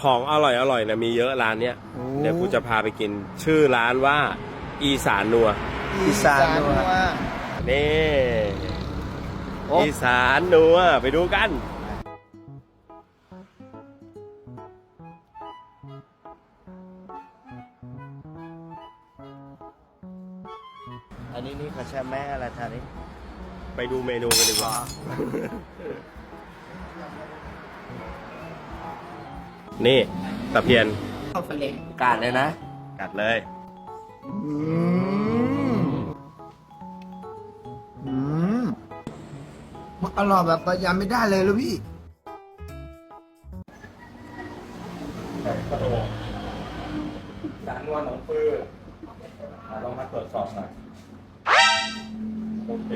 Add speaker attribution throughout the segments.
Speaker 1: ของอร่อยอร่อยนะมีเยอะร้านเนี้ย
Speaker 2: โอ้
Speaker 1: เดี๋ยวกูจะพาไปกิน ชื่อร้านว่า อีสานนัว
Speaker 2: อีสานนัว
Speaker 1: นี่
Speaker 2: โอ้
Speaker 1: อีสานนัวไปดูกัน
Speaker 2: อันนี้นี่เขาใช้แม่อะไรทานนี่
Speaker 1: ไปดูเมนูกันดีกว่า นี่ตะเพียน
Speaker 2: กาดเลยนะ
Speaker 1: กัดเลย
Speaker 2: อืมอืมมันอร่อยแบบประยำไม่ได้เลยลูกพี่
Speaker 1: สารนวลของปืนลองมาตรวจสอบหน่อยโอเค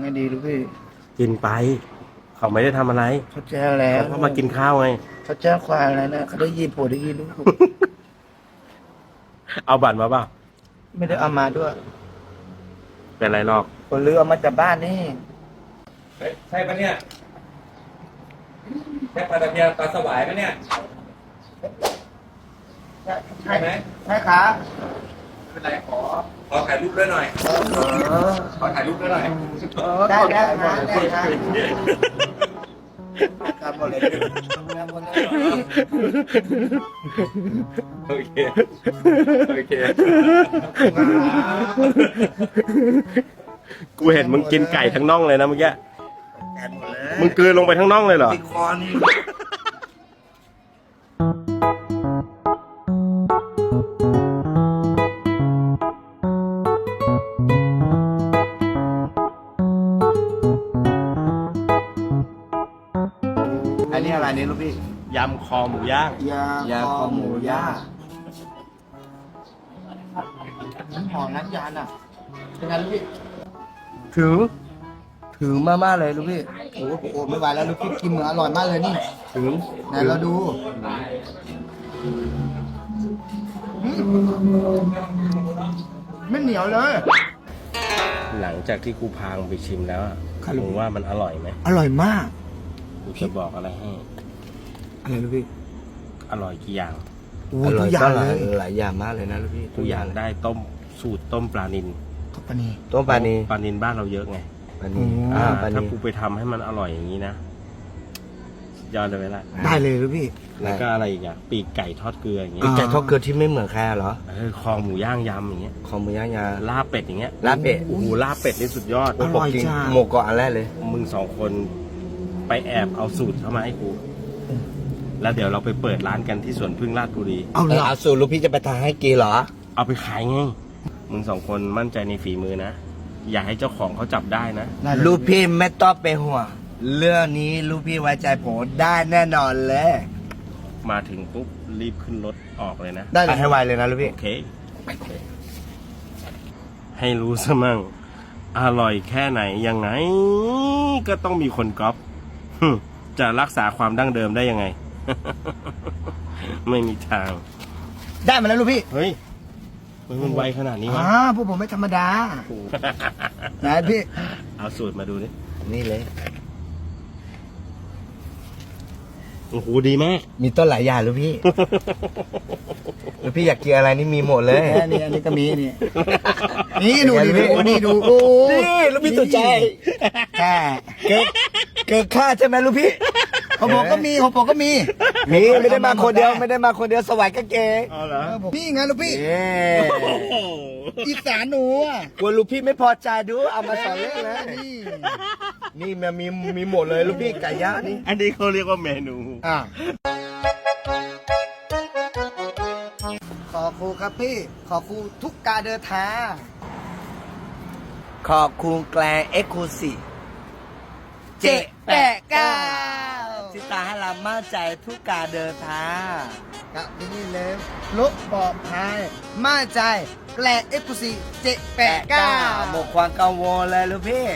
Speaker 2: ไงดีลูกพี่
Speaker 1: กินไป เขาไม่ได้ทำอะไร
Speaker 2: เขาแจ้งแล้ว
Speaker 1: เขามากินข้าวไง
Speaker 2: เขาแจ้งความอะไรนะเขาได้ยินปวดได้ยินลูก
Speaker 1: เอาบัตรมาเปล่า
Speaker 2: ไม่ได้เอามาด้วย
Speaker 1: เป็นไรหรอก
Speaker 2: ผมลืมเอามาจากบ้านนี่
Speaker 1: ใช่ปะเนี่ยใช่ปลาตะเพียนปลาสวายปะเนี่ย ใช่ไหม
Speaker 2: ใช่ครับ
Speaker 1: ไม่ เป็นไรขอขอถ่ายรูปด้วยหน่อย ขอถ่ายรูปด้วยหน่อย
Speaker 2: ได้ได้ครับได้ครับทำหมดเลยทำหมดเลย
Speaker 1: โอเค โอเค กูเห็นมึงกินไก่ทั้งน่องเลยนะเมื่อกี้
Speaker 2: แกนหมดเลย
Speaker 1: มึงกลืนลงไปทั้งน่องเลยเหรอ
Speaker 2: ติดคอนี่
Speaker 1: ยำคอหมูย่าง
Speaker 2: ยายาคอหมูย่าน้ำหอมน้ำยานอะเป็นไงลูกพี่
Speaker 3: ถึง ถึงมากๆเลยลูกพี่
Speaker 2: โอ้โหไม่ไหวแล้วลูกพี่กินเหมือนอร่อยมากเลยนี่
Speaker 3: ถึง
Speaker 2: ไหนเราดูอืมไม่เหนียวเลย
Speaker 1: หลังจากที่กูพามึงไปชิมแล้วอะ
Speaker 2: ครับ
Speaker 1: มึงว่ามันอร่อยไหม
Speaker 2: อร่อยมาก
Speaker 1: กูจะบอกอะไรให้
Speaker 2: อะไรลูกพี่
Speaker 1: อร่อยกี่อย่าง
Speaker 2: โอ้
Speaker 3: อร่
Speaker 2: ทุ
Speaker 3: อย
Speaker 2: กอย่าง
Speaker 3: ก็ห
Speaker 2: เล
Speaker 3: ลาย
Speaker 2: ย
Speaker 3: หลายอย่างมากเลยนะลูกพี่
Speaker 1: ทุกอย่างได้ต้มสูตรต้มปลานิน
Speaker 2: ทุกปนี
Speaker 3: ต้มปลานี
Speaker 1: ปลานินบ้านเราเยอะไง
Speaker 3: ปลานี
Speaker 2: อืม
Speaker 3: อ่า
Speaker 1: อ่า
Speaker 3: ปลา
Speaker 1: ถ้า
Speaker 3: นี
Speaker 1: กูไปทำให้มันอร่อยอย่างนี้นะสุดยอดเลยไหมล่ะ
Speaker 2: ได้เลยลูกพี่
Speaker 1: แล้วก็อะไรอีกอะปีกไก่ทอดเกลืออย่างเงี้ย
Speaker 3: อีกไก่ทอดเกลือที่ไม่เหมือนใครเหรอ
Speaker 1: เออคอหมูย่างยำอย่างเงี้ย
Speaker 3: คอหมูย่างยา
Speaker 1: ลาบเป็ดอย่างเงี้ย
Speaker 3: ลาบเป็ด
Speaker 1: โอ้โหลาบเป็ดนี่สุดยอด
Speaker 2: อร่อย
Speaker 3: ผมกิน
Speaker 2: จ้า
Speaker 3: หมกเกาะอันแรกเลย
Speaker 1: มึงสองคนไปแอบเอาสูตรเข้ามาให้กู แล้วเดี๋ยวเราไปเปิดร้านกันที่สวนพึ่งราชบุรี
Speaker 2: เอา
Speaker 3: เอ
Speaker 2: เหร
Speaker 3: อ
Speaker 2: อ
Speaker 3: เอาสูตรลูกพี่จะไปทำให้กินเหรอ
Speaker 1: เอาไปขายไง มึงสองคนมั่นใจในฝีมือนะ อย่าให้เจ้าของเขาจับได้นะ
Speaker 2: ได้เลย
Speaker 3: ลูกพี่ไม่ต้องไปห่วงเรื่องนี้ลูกพี่ไว้ใจผมได้แน่นอนเลย
Speaker 1: มาถึงปุ๊บรีบขึ้นรถออกเลยนะ
Speaker 2: ได้เล
Speaker 3: ไป
Speaker 2: ย
Speaker 3: ให้ไวเลยนะลูกพี่
Speaker 1: โอเค ให้รู้ซะมั่ง อร่อยแค่ไหนยังไง ก็ต้องมีคนก๊อปหึจะรักษาความดั้งเดิมได้ยังไง ไม่มีทาง
Speaker 2: ได้มาแล้วลูกพี่
Speaker 1: เฮ้ยเฮ้ยมันไวขนาดนี้วะ
Speaker 2: อ่าพวกผมไม่ธรรมดาไหนพี่
Speaker 1: เอาสูตรมาดูดิ
Speaker 3: นี่เลย
Speaker 1: โอ้โหดีมาก
Speaker 3: มีต้นหลายอย่างลูกพี่ลูกพี่อยากกินอะไรนี่มีหมดเลย
Speaker 2: อันนี้อันนี้ก็มีนี่นี่ดูดิดูนี่ดูโอ้
Speaker 3: นี่ลูกพี่ตัวใจ
Speaker 2: แค่
Speaker 3: เกินเกินค่าใช่ไหมลูกพี่
Speaker 2: ของผมก็มีของผมก็มี
Speaker 3: มีไม่ได้มาคนเดียวไม่ได้มาคนเดียวสวายก็เก่ง
Speaker 1: เอาเหรอ
Speaker 2: เออผมนี่ไงลูกพี่
Speaker 3: เย้
Speaker 2: อีสานหนูอะ
Speaker 3: กลัวลูกพี่ไม่พอใจดูเอามาสอนเล่นนะ
Speaker 2: นี่
Speaker 3: นี่มันมีมีหมดเลยลูกพี่ไก่ย่างนี่
Speaker 1: อันนี้เขาเรียกว่าเมนู
Speaker 2: อะขอครูครับพี่ ขอครูทุกการเดินทาง
Speaker 3: ขอบคุณแกลงเอ็กซ์คลูซี เจแปะเก้า ที่ตาให้เรามั่นใจทุกการเดินทาง
Speaker 2: กับที่นี่เลยลุกปลอดภัยมั่นใจแกลเอ็กซ์ซีเจ็ดแปดเก้า
Speaker 3: หมดความกังวลเลยลูกพี่